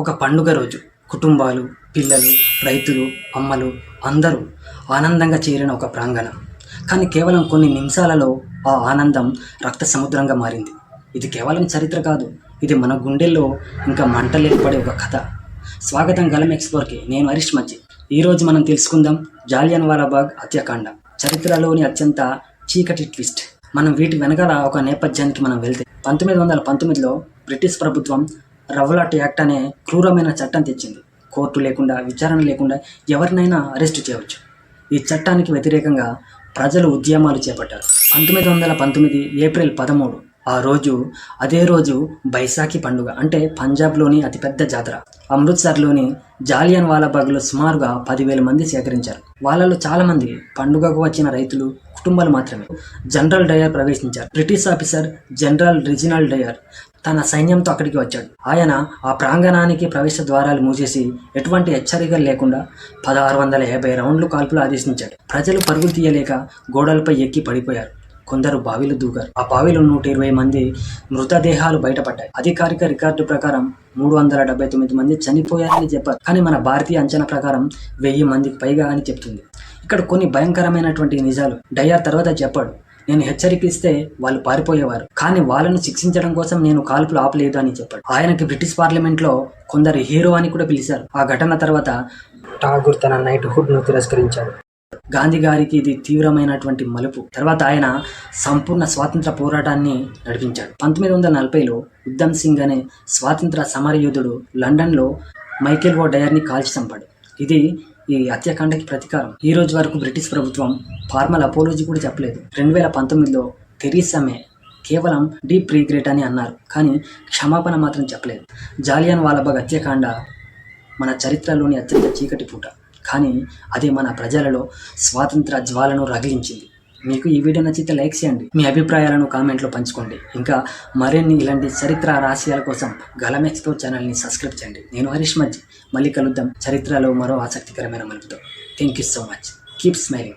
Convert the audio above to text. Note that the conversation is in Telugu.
ఒక పండుగ రోజు కుటుంబాలు పిల్లలు రైతులు అమ్మలు అందరూ ఆనందంగా చేరిన ఒక ప్రాంగణం. కానీ కేవలం కొన్ని నిమిషాలలో ఆ ఆనందం రక్త సముద్రంగా మారింది. ఇది కేవలం చరిత్ర కాదు ఇది మన గుండెల్లో ఇంకా మంటలేపడే ఒక కథ. స్వాగతం గలం ఎక్స్ప్లోర్కి నేను హరీష్ మజ్జి. ఈరోజు మనం తెలుసుకుందాం జాలియన్ వాలాబాగ్ హత్యాకాండ. చరిత్రలోని అత్యంత చీకటి ట్విస్ట్. మనం వీటి వెనకాల ఒక నేపథ్యానికి మనం వెళ్తే పంతొమ్మిది వందల పంతొమ్మిదిలో బ్రిటిష్ ప్రభుత్వం రవ్వలాట్ యాక్ట్ అనే క్రూరమైన చట్టం తెచ్చింది. కోర్టు లేకుండా విచారణ లేకుండా ఎవరినైనా అరెస్టు చేయవచ్చు. ఈ చట్టానికి వ్యతిరేకంగా ప్రజలు ఉద్యమాలు చేపట్టారు. పంతొమ్మిది వందల పంతొమ్మిది ఏప్రిల్ పదమూడు ఆ రోజు అదే రోజు బైసాఖి పండుగ అంటే పంజాబ్లోని అతిపెద్ద జాతర. అమృత్సర్లోని జాలియన్ వాలాబాగ్లో సుమారుగా పదివేల మంది సేకరించారు. వాళ్ళలో చాలా మంది పండుగకు వచ్చిన రైతులు కుటుంబాలు మాత్రమే. జనరల్ డయర్ ప్రవేశించారు. British officer general Reginald Dyer తన సైన్యంతో అక్కడికి వచ్చాడు. ఆయన ఆ ప్రాంగణానికి ప్రవేశ ద్వారాలు మూసేసి ఎటువంటి హెచ్చరికలు లేకుండా పదహారు వందల యాభై రౌండ్లు కాల్పులు ఆదేశించాడు. ప్రజలు పరుగులు తీయలేక గోడలపై ఎక్కి పడిపోయారు. కొందరు బావిలో దూకారు. ఆ బావిలో నూట ఇరవై మంది మృతదేహాలు బయటపడ్డాయి. అధికారిక రికార్డు ప్రకారం మూడు వందల డెబ్బై తొమ్మిది మంది చనిపోయారని చెప్పారు. కానీ మన భారతీయ అంచనా ప్రకారం వెయ్యి మందికి పైగా అని చెప్తుంది. ఇక్కడ కొన్ని భయంకరమైనటువంటి నిజాలు. డయ్యార్ తర్వాత చెప్పాడు. నేను హెచ్చరికిస్తే వాళ్ళు పారిపోయేవారు. కానీ వాళ్ళను శిక్షించడం కోసం నేను కాల్పులు ఆపలేదు అని చెప్పాడు. ఆయనకి బ్రిటిష్ పార్లమెంట్లో కొందరు హీరో అని కూడా పిలిచారు. ఆ ఘటన తర్వాత ఠాగూర్ తన నైట్ హుడ్ను తిరస్కరించాడు. గాంధీ గారికి ఇది తీవ్రమైనటువంటి మలుపు. తర్వాత ఆయన సంపూర్ణ స్వాతంత్ర పోరాటాన్ని నడిపించాడు. పంతొమ్మిది వందల నలభైలో ఉద్దమ్ సింగ్ అనే స్వాతంత్ర సమరయోధుడు లండన్లో మైకేల్ ఓ డయర్ని కాల్చి చంపాడు. ఇది ఈ హత్యాకాండకి ప్రతీకారం. ఈ రోజు వరకు బ్రిటిష్ ప్రభుత్వం ఫార్మల్ అపోలోజీ కూడా చెప్పలేదు. రెండు వేల పంతొమ్మిదిలో థెరీసామే కేవలం డీప్ రీగ్రెట్ అని అన్నారు. కానీ క్షమాపణ మాత్రం చెప్పలేదు. జాలియన్ వాలాబాగ్ హత్యాకాండ మన చరిత్రలోని అత్యంత చీకటి పూట. కానీ అది మన ప్రజలలో స్వాతంత్ర జ్వాలను రగిలించింది. మీకు ఈ వీడియో నచ్చితే లైక్ చేయండి. మీ అభిప్రాయాలను కామెంట్లో పంచుకోండి. ఇంకా మరిన్ని ఇలాంటి చరిత్ర రహస్యాల కోసం గలం ఎక్స్ప్లోర్ ఛానల్ని సబ్స్క్రైబ్ చేయండి. నేను హరీష్ మజ్జి. మళ్ళీ కలుద్దాం. చరిత్రలో మరో ఆసక్తికరమైన మలుపుతో. Thank you so much keep smiling